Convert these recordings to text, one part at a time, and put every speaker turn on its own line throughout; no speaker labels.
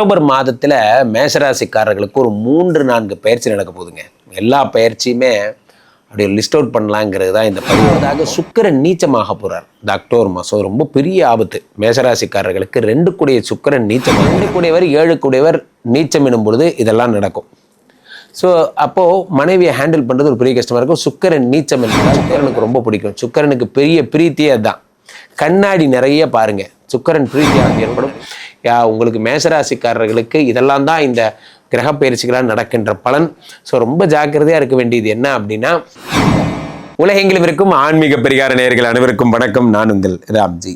October மாதத்தில் மேசராசிக்காரர்களுக்கு ஒரு மூன்று நான்கு பயிற்சி நடக்க போகுதுங்க. எல்லா பயிற்சியுமே அப்படி லிஸ்ட் அவுட் பண்ணலாங்கிறது தான் இந்த பதிவாக சுக்கிரன் நீச்சமாக போகிறார் இந்த அக்டோபர் மாதம் ரொம்ப பெரிய ஆபத்து. மேசராசிக்காரர்களுக்கு ரெண்டு கூடிய சுக்கிரன் நீச்சம் ரெண்டு கூடியவர் ஏழு கூடியவர் நீச்சம் எனும் பொழுது இதெல்லாம் நடக்கும். ஸோ அப்போது மனைவியை ஹேண்டில் பண்ணுறது ஒரு பெரிய கஷ்டமாக இருக்கும். சுக்கரன் நீச்சம் என்பதால் சுக்கரனுக்கு ரொம்ப பிடிக்கும். சுக்கரனுக்கு பெரிய பிரீத்தியே அதுதான். கண்ணாடி நிறைய பாருங்க. சுக்கரன் பிரீத்தியாக ஏற்படும். உங்களுக்கு மேசராசிக்காரர்களுக்கு இதெல்லாம் தான் இந்த கிரக பயிற்சிகளால் நடக்கின்ற பலன். ஸோ ரொம்ப ஜாக்கிரதையாக இருக்க வேண்டியது என்ன அப்படின்னா உலகெங்கிலும் இருக்கும் ஆன்மீக பரிகார நேயர்கள் அனைவருக்கும் வணக்கம். நான் உங்கள் ராம்ஜி.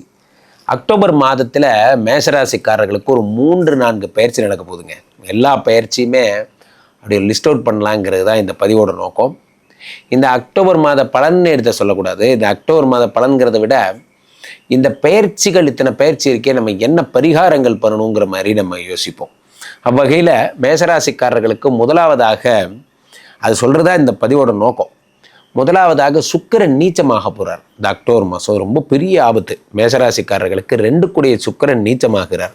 அக்டோபர் மாதத்தில் மேசராசிக்காரர்களுக்கு ஒரு மூன்று நான்கு பயிற்சி நடக்க போகுதுங்க. எல்லா பயிற்சியுமே அப்படி லிஸ்ட் அவுட் பண்ணலாங்கிறது தான் இந்த பதிவோட நோக்கம். இந்த அக்டோபர் மாத பலன் எடுத்து சொல்லக்கூடாது. இந்த அக்டோபர் மாத பலன்கிறத விட இந்த பயிற்சிகள் இத்தனை பயிற்சி இருக்கே நம்ம என்ன பரிகாரங்கள் பண்ணணுங்கிற மாதிரி நம்ம யோசிப்போம். அவ்வகையில் மேசராசிக்காரர்களுக்கு முதலாவதாக அது சொல்கிறதா இந்த பதிவோட நோக்கம். முதலாவதாக சுக்கிரன் நீச்சமாக போகிறார் இந்த அக்டோபர் மாதம் ரொம்ப பெரிய ஆபத்து. மேசராசிக்காரர்களுக்கு ரெண்டு கூடிய சுக்கரன் நீச்சமாகிறார்.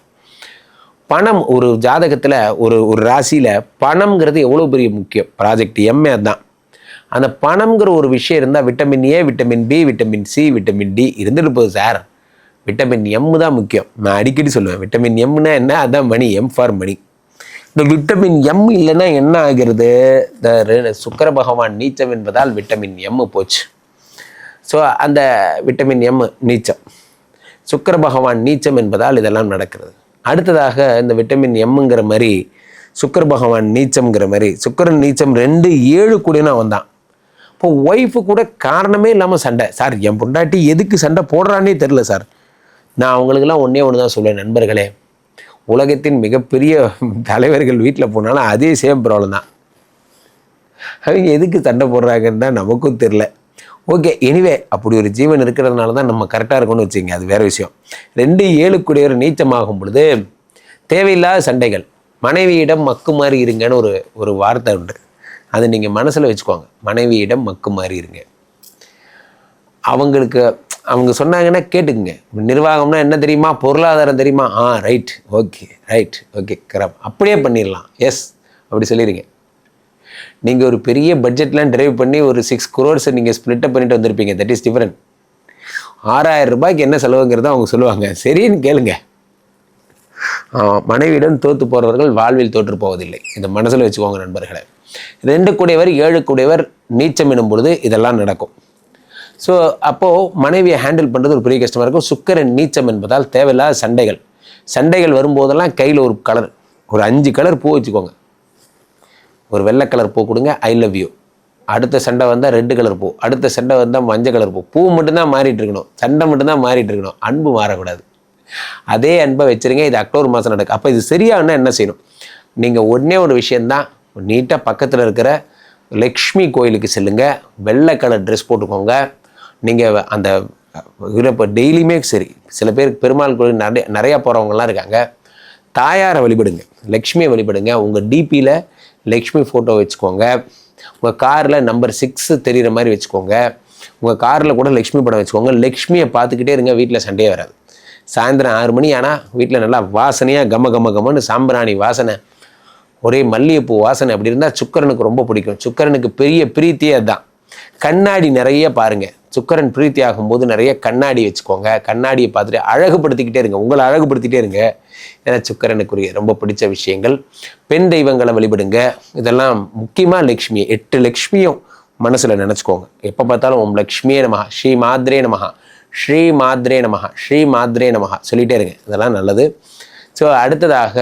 பணம் ஒரு ஜாதகத்தில் ஒரு ஒரு ராசியில் பணம்ங்கிறது எவ்வளோ பெரிய முக்கியம். ப்ராஜெக்ட் எம்ஏ தான். அந்த பணம்ங்கிற ஒரு விஷயம் இருந்தால் vitamin A vitamin B vitamin C vitamin D இருந்துட்டு போகுது சார் விட்டமின் எம் தான் முக்கியம். நான் அடிக்கடி சொல்லுவேன் விட்டமின் எம்னா என்ன? அதான் மணி எம் ஃபார் மணி இந்த விட்டமின் எம் இல்லைன்னா என்ன ஆகிறது? இந்த ரெ- பகவான் நீச்சம் என்பதால் விட்டமின் எம் போச்சு. ஸோ அந்த விட்டமின் எம் நீச்சம். சுக்கர பகவான் நீச்சம் என்பதால் இதெல்லாம் நடக்கிறது. அடுத்ததாக இந்த விட்டமின் எம்ங்கிற மாதிரி சுக்கர பகவான் நீச்சம்ங்கிற மாதிரி சுக்கரன் நீச்சம் ரெண்டு ஏழு கூடனா வந்தான். இப்போ ஒய்ஃபு கூட காரணமே இல்லாமல் சண்டை. சார் என் பொண்டாட்டி எதுக்கு சண்டை போடுறான்னே தெரில சார். நான் அவங்களுக்கெல்லாம் ஒன்றே ஒன்று தான் சொல்லுவேன் நண்பர்களே. உலகத்தின் மிகப்பெரிய தலைவர்கள் வீட்டில் போனாலும் அதே சேம் ப்ராப்ளம் தான். அவங்க எதுக்கு சண்டை போடுறாங்கன்னு தான் நமக்கும் தெரில ஓகே எனிவே அப்படி ஒரு ஜீவன் இருக்கிறதுனால தான் நம்ம கரெக்டாக இருக்கணும்னு வச்சுங்க அது வேறு விஷயம். ரெண்டு ஏழுக்குடையவர் நீச்சமாகும் பொழுது தேவையில்லாத சண்டைகள். மனைவியிடம் மக்கு மாதிரி இருங்கன்னு ஒரு ஒரு வார்த்தை உண்டு. அதை நீங்கள் மனசில் வச்சுக்கோங்க. மனைவியிடம் மக்கு மாதிரி இருங்க. அவங்களுக்கு அவங்க சொன்னாங்கன்னா கேட்டுக்குங்க. நிர்வாகம்னா என்ன தெரியுமா? பொருளாதாரம் தெரியுமா? ஆ right okay right okay correct அப்படியே பண்ணிடலாம். எஸ் அப்படி சொல்லிடுங்க நீங்கள் ஒரு பெரிய பட்ஜெட்லாம் டிரைவ் பண்ணி ஒரு சிக்ஸ் குரோர்ஸை நீங்கள் ஸ்ப்ளிட்டப் பண்ணிட்டு வந்திருப்பீங்க. தட் இஸ் டிஃப்ரெண்ட் ஆறாயிரம் ரூபாய்க்கு என்ன செலவுங்கிறத அவங்க சொல்லுவாங்க. சரின்னு கேளுங்கள் மனைவியிடம் தோற்று போகிறவர்கள் வாழ்வில் தோற்று போவதில்லை. இந்த மனசில் வச்சுக்கோங்க நண்பர்களை. ரெண்டு கூடியவர் ஏழு கூடியவர் நீச்சம் எனும் பொழுது இதெல்லாம் நடக்கும். ஸோ அப்போது மனைவியை ஹேண்டில் பண்ணுறது ஒரு பெரிய கஷ்டமாக இருக்கும். சுக்கரன் நீச்சம் என்பதால் தேவையில்லாத சண்டைகள். சண்டைகள் வரும்போதெல்லாம் கையில் ஒரு கலர் ஒரு அஞ்சு கலர் பூ வச்சுக்கோங்க. ஒரு வெள்ளை கலர் பூ கொடுங்க ஐ லவ் யூ அடுத்த சண்டை வந்தால் ரெட்டு கலர் பூ அடுத்த சண்டை வந்தால் மஞ்சள் கலர் பூ. பூ மட்டும்தான் மாறிட்டு இருக்கணும். சண்டை மட்டும்தான் மாறிட்டு இருக்கணும். அன்பு மாறக்கூடாது. அதே அன்பை வச்சிருங்க இது அக்டோபர் மாதம் நடக்கும் அப்போ இது சரியானா என்ன செய்யணும்? நீங்கள் ஒன்றே ஒரு விஷயந்தான் நீட்டாக பக்கத்தில் இருக்கிற லக்ஷ்மி கோயிலுக்கு செல்லுங்க. வெள்ளை கலர் ட்ரெஸ் போட்டுக்கோங்க. நீங்கள் அந்த இதில் இப்போ டெய்லியுமே சரி சில பேருக்கு பெருமாள் கோயில் நிறைய நிறையா போகிறவங்கலாம் இருக்காங்க. தாயாரை வழிபடுங்க லக்ஷ்மியை வழிபடுங்க. உங்கள் டிபியில் லக்ஷ்மி ஃபோட்டோ வச்சுக்கோங்க. உங்கள் காரில் நம்பர் சிக்ஸு தெரிகிற மாதிரி வச்சுக்கோங்க. உங்கள் காரில் கூட லக்ஷ்மி படம் வச்சுக்கோங்க. லக்ஷ்மியை பார்த்துக்கிட்டே இருங்க வீட்டில் சண்டையே வராது. சாயந்தரம் ஆறு மணி ஆனால் வீட்டில் நல்லா வாசனையாக கம கம கமன்னு சாம்பிராணி வாசனை. ஒரே மல்லிகைப்பூ வாசனை. அப்படி இருந்தால் சுக்கரனுக்கு ரொம்ப பிடிக்கும். சுக்கரனுக்கு பெரிய பிரீத்தியே அதுதான் கண்ணாடி நிறைய பாருங்கள் சுக்கரன் பிரீத்தி ஆகும்போது நிறைய கண்ணாடி வச்சுக்கோங்க. கண்ணாடியை பார்த்துட்டு அழகுபடுத்திக்கிட்டே இருங்க. உங்களை அழகுபடுத்திக்கிட்டே இருங்க. ஏன்னா சுக்கரனுக்குரிய ரொம்ப பிடிச்ச விஷயங்கள். பெண் தெய்வங்களை வழிபடுங்க. இதெல்லாம் முக்கியமாக லக்ஷ்மி எட்டு லக்ஷ்மியும் மனசில் நினச்சிக்கோங்க. எப்போ பார்த்தாலும் ஓம் லக்ஷ்மியே நமகா ஸ்ரீ மாத்ரே நமகா ஸ்ரீ மாத்ரே நமஹா ஸ்ரீ மாத்ரே நமகா சொல்லிகிட்டே இருங்க. இதெல்லாம் நல்லது. ஸோ அடுத்ததாக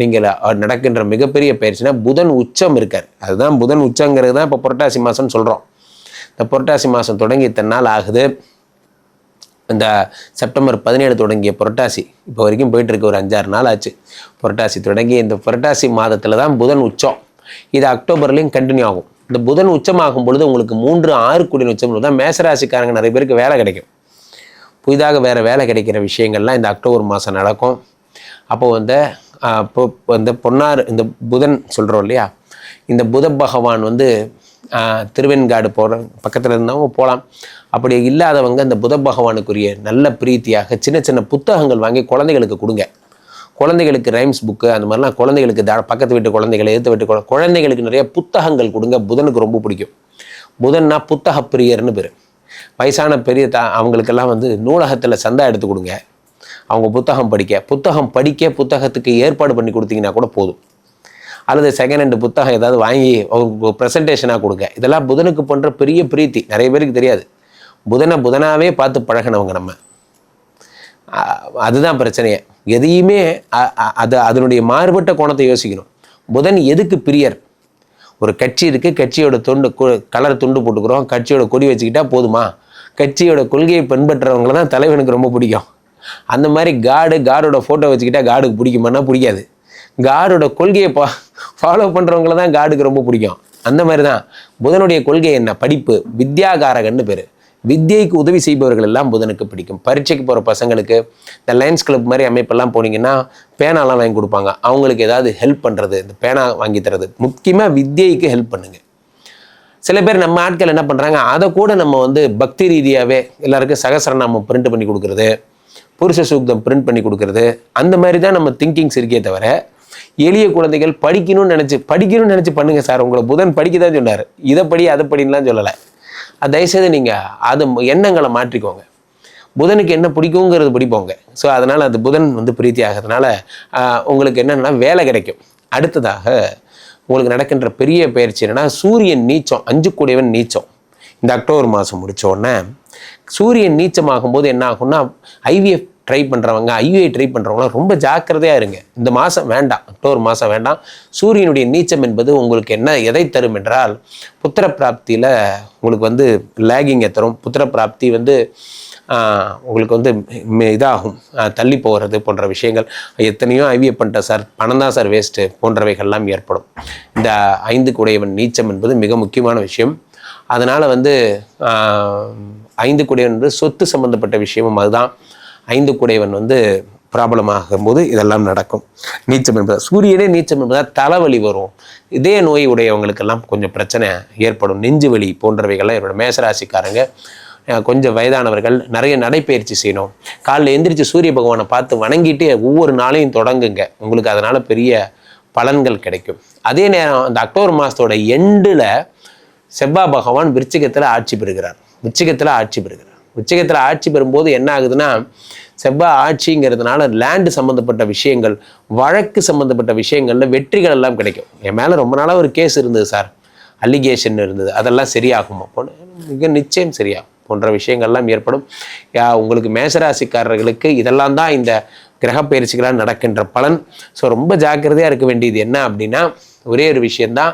நீங்கள் நடக்கின்ற மிகப்பெரிய பயிற்சினா புதன் உச்சம் இருக்கார். அதுதான் புதன் உச்சங்கிறது தான் இப்போ புரட்டாசி மாதம்னு சொல்கிறோம் இந்த புரட்டாசி மாதம் தொடங்கி இத்தனை நாள் ஆகுது. இந்த செப்டம்பர் பதினேழு தொடங்கிய புரட்டாசி இப்போ வரைக்கும் போயிட்டுருக்கு ஒரு அஞ்சாறு நாள் ஆச்சு. புரட்டாசி தொடங்கி இந்த புரட்டாசி மாதத்தில் தான் புதன் உச்சம். இது அக்டோபர்லேயும் கண்டினியூ ஆகும். இந்த புதன் உச்சமாகும் பொழுது உங்களுக்கு மூன்று ஆறு கூடிய உச்சம் தான் மேசராசிக்காரங்க நிறைய பேருக்கு வேலை கிடைக்கும். புதிதாக வேறு வேலை கிடைக்கிற விஷயங்கள்லாம் இந்த அக்டோபர் மாதம் நடக்கும். அப்போது வந்து இப்போ இந்த பொன்னார் இந்த புதன் சொல்கிறோம் இல்லையா? இந்த புத பகவான் வந்து திருவெண்காடு போகிற பக்கத்தில் இருந்தவங்க போகலாம் அப்படி இல்லாதவங்க இந்த புத பகவானுக்குரிய நல்ல பிரீத்தியாக சின்ன சின்ன புத்தகங்கள் வாங்கி குழந்தைகளுக்கு கொடுங்க. குழந்தைகளுக்கு ரைம்ஸ் புக்கு அந்த மாதிரிலாம் குழந்தைகளுக்கு த பக்கத்து வீட்டு குழந்தைகள் எதிர்த்து வீட்டு குழந்தைங்களுக்கு குழந்தைகளுக்கு நிறைய புத்தகங்கள் கொடுங்க. புதனுக்கு ரொம்ப பிடிக்கும். புதன்னா புத்தக பிரியர்னு பேர். வயசான பெரிய தா அவங்களுக்கெல்லாம் வந்து நூலகத்தில் சந்தா எடுத்து கொடுங்க. அவங்க புத்தகம் படிக்க. புத்தகம் படிக்க புத்தகத்துக்கு ஏற்பாடு பண்ணி கொடுத்தீங்கன்னா கூட போதும். அல்லது செகண்ட் ஹேண்டு புத்தகம் ஏதாவது வாங்கி ஒரு ப்ரெசன்டேஷனாக கொடுங்க. இதெல்லாம் புதனுக்கு பண்ணுற பெரிய பிரீத்தி. நிறைய பேருக்கு தெரியாது. புதனை புதனாவே பார்த்து பழகினவங்க நம்ம. அ- அதுதான் பிரச்சனையே. எதையுமே அது அதனுடைய மாறுபட்ட கோணத்தை யோசிக்கணும். புதன் எதுக்கு பிரியர்? ஒரு கட்சி இருக்குது கட்சியோட துண்டு கலர் துண்டு போட்டுக்கிறோம். கட்சியோட கொடி வச்சுக்கிட்டா போதுமா? கட்சியோட கொள்கையை பின்பற்றுறவங்கள தான் தலைவனுக்கு ரொம்ப பிடிக்கும். அந்த மாதிரி காடு காடோட ஃபோட்டோ வச்சுக்கிட்டா காடுக்கு பிடிக்குமானா பிடிக்காது. காடோட கொள்கையை பா ஃபாலோ பண்ணுறவங்கள தான் காடுக்கு ரொம்ப பிடிக்கும். அந்த மாதிரி தான். புதனுடைய கொள்கை என்ன? படிப்பு வித்யாகாரகன்னு பேர். வித்யைக்கு உதவி செய்பவர்கள் எல்லாம் புதனுக்கு பிடிக்கும். பரீட்சைக்கு போகிற பசங்களுக்கு இந்த லயன்ஸ் கிளப் மாதிரி அமைப்பெல்லாம் போனீங்கன்னா பேனாலாம் வாங்கி கொடுப்பாங்க. அவங்களுக்கு ஏதாவது ஹெல்ப் பண்ணுறது இந்த பேனா வாங்கி தரது. முக்கியமாக வித்யைக்கு ஹெல்ப் பண்ணுங்கள் சில பேர் நம்ம ஆட்கள் என்ன பண்ணுறாங்க அதை கூட நம்ம வந்து பக்தி ரீதியாகவே எல்லாருக்கும் சகசரநாமம் பிரிண்ட் பண்ணி கொடுக்குறது புருஷ சூக்தம் பிரிண்ட் பண்ணி கொடுக்குறது அந்த மாதிரி தான் நம்ம திங்கிங்ஸ் இருக்கே தவிர எளிய குழந்தைகள் படிக்கணும்னு நினச்சி படிக்கணும்னு நினச்சி பண்ணுங்கள் சார். உங்களை புதன் படிக்க தான் சொன்னார். இதை படி அதை படின்லாம் சொல்லலை. தயவுசெய்து நீங்கள் அது எண்ணங்களை மாற்றிக்கோங்க. புதனுக்கு என்ன பிடிக்குங்கிறது பிடிப்போங்க. ஸோ அதனால் அது புதன் வந்து பிரீத்தி ஆகிறதுனால உங்களுக்கு என்னென்னா வேலை கிடைக்கும். அடுத்ததாக உங்களுக்கு நடக்கின்ற பெரிய பயிற்சி என்னென்னா சூரியன் நீச்சம் அஞ்சு கூடியவன் நீச்சம். இந்த அக்டோபர் மாதம் முடித்த உடனே சூரியன் நீச்சமாகும்போது என்ன ஆகும்னா ஐவிஎஃப் ட்ரை பண்ணுறவங்க ஐயுஐ ட்ரை பண்ணுறவங்களாம் ரொம்ப ஜாக்கிரதையாக இருங்க. இந்த மாதம் வேண்டாம் அக்டோபர் மாதம் வேண்டாம். சூரியனுடைய நீச்சம் என்பது உங்களுக்கு என்ன எதை தரும் என்றால் புத்திர பிராப்தியில் உங்களுக்கு வந்து லேகிங்கை தரும். புத்திர பிராப்தி வந்து உங்களுக்கு வந்து மெ- இதாகும். தள்ளி போகிறது போன்ற விஷயங்கள். எத்தனையோ ஐவிஎஃப் பண்ணிட்டேன் சார் பணம் தான் சார் வேஸ்ட்டு போன்றவைகள்லாம் ஏற்படும். இந்த ஐந்து குடையவன் நீச்சம் என்பது மிக முக்கியமான விஷயம். அதனால் வந்து ஐந்து குடையவன் என்பது சொத்து சம்பந்தப்பட்ட விஷயமும் அதுதான். ஐந்து குடைவன் வந்து ப்ராப்ளமாகும் போது இதெல்லாம் நடக்கும். நீச்சம் என்பதால் சூரியனே நீச்சம் என்பதால் தலைவலி வரும். இதே நோய் உடையவங்களுக்கெல்லாம் கொஞ்சம் பிரச்சனை ஏற்படும். நெஞ்சு வலி போன்றவைகள்லாம் என்னோட மேசராசிக்காரங்க கொஞ்சம் வயதானவர்கள் நிறைய நடைப்பயிற்சி செய்யணும். காலைல எந்திரிச்சு சூரிய பகவானை பார்த்து வணங்கிட்டு ஒவ்வொரு நாளையும் தொடங்குங்க. உங்களுக்கு அதனால் பெரிய பலன்கள் கிடைக்கும். அதே நேரம் அந்த அக்டோபர் மாதத்தோட எண்டில் செவ்வாய் பகவான் விருச்சிகத்தில் ஆட்சி பெறுகிறார். விருச்சிகத்தில் ஆட்சி பெறுகிறார். உச்சகத்தில் ஆட்சி பெறும்போது என்ன ஆகுதுன்னா செவ்வாய் ஆட்சிங்கிறதுனால லேண்டு சம்மந்தப்பட்ட விஷயங்கள் வழக்கு சம்மந்தப்பட்ட விஷயங்களில் வெற்றிகள் எல்லாம் கிடைக்கும். என் மேலே ரொம்ப நாளாக ஒரு கேஸ் இருந்தது சார் அலிகேஷன் இருந்தது. அதெல்லாம் சரியாகுமா? போன மிக நிச்சயம் சரியாகும். போன்ற விஷயங்கள்லாம் ஏற்படும். யா உங்களுக்கு மேசராசிக்காரர்களுக்கு இதெல்லாம் தான் இந்த கிரக நடக்கின்ற பலன். ஸோ ரொம்ப ஜாக்கிரதையாக இருக்க வேண்டியது என்ன அப்படின்னா ஒரே ஒரு விஷயந்தான்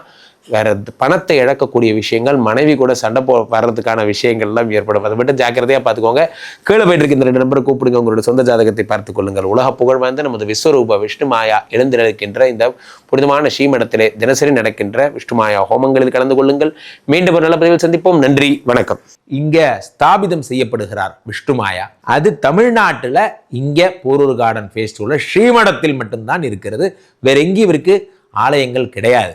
வேற பணத்தை இழக்கக்கூடிய விஷயங்கள் மனைவி கூட சண்டை போ வர்றதுக்கான விஷயங்கள்லாம் ஏற்படும். அதை மட்டும் ஜாக்கிரதையாக பார்த்துக்கோங்க கீழே போயிட்டு இருக்க இந்த ரெண்டு நம்பரை கூப்பிடுங்க. உங்களோட சொந்த ஜாதகத்தை பார்த்துக் கொள்ளுங்கள். உலக புகழ் வாய்ந்த நமது விஸ்வரூப விஷ்ணு மாயா எழுந்திருக்கின்ற இந்த புனிதமான ஸ்ரீமடத்திலே தினசரி நடக்கின்ற விஷ்ணு மாயா ஹோமங்களில் கலந்து கொள்ளுங்கள். மீண்டும் ஒரு நல்ல பதிவில் சந்திப்போம். நன்றி வணக்கம்.
இங்க ஸ்தாபிதம் செய்யப்படுகிறார் விஷ்ணுமாயா அது தமிழ்நாட்டுல இங்க போரூர் கார்டன் ஃபேஸ்டிவல்ல ஸ்ரீமடத்தில் மட்டும்தான் இருக்கிறது. வேற எங்கேயும் இவருக்கு ஆலயங்கள் கிடையாது.